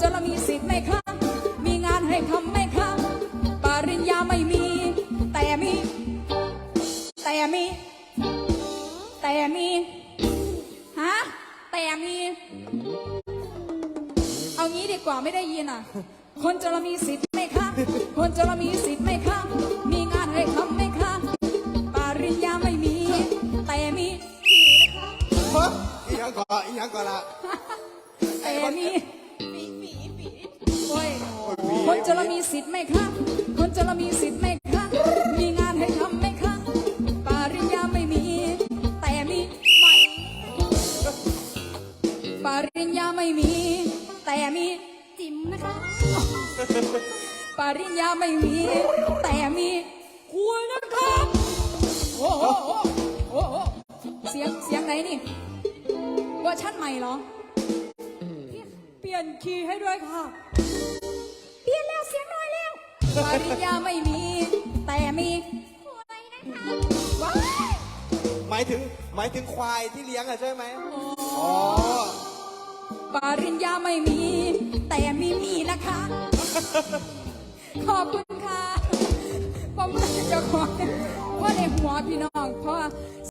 จนเรามีสิทธิ์ไหมคะมีงานให้ทำไหมคะปริญญาไม่มี แต่มี แต่มี แต่มีฮะแต่มี เอางี้ดีกว่าไม่ได้ยินอะ คนจะเรามีสิทธิ์ไหมคะคนจะเรามีสิทธิ์ไหมคะมีงานให้ทำไหมคะปริญญาไม่มี แต่มีฮ้ยอีหยังก่อนอีหยังก่อนละ มีโอ้ยคนจะเรามีสิทธิ์ไหมคะคนจะเรามีสิทธิ์ไหมคะมีงานให้ทำไหมคะปริญญาไม่มี แต่มีไหมปริญญาไม่มี แต่มีจิ๋มนะคะปริญญาไม่มี แต่มีคุยนะครับโอ้โหโอ้โหเสียงเสียงไหนนี่เวอร์ชันใหม่เหรอเป ลี่ยนคีย์ให้ด้วยค่ะ เปลี่ยนแล้วเสียงน้อยแล้วปริญญาไม่มี แต่มีคุยนะคะว้ายหมายถึงหมายถึงควายที่เลี้ยงอะใช่ไหมโอ้อ๋อปริญญาไม่มี แต่มีมีนะคะ ขอบคุณค่ะผมเจะขอว่าในหัวพี่น้องเพราะว่า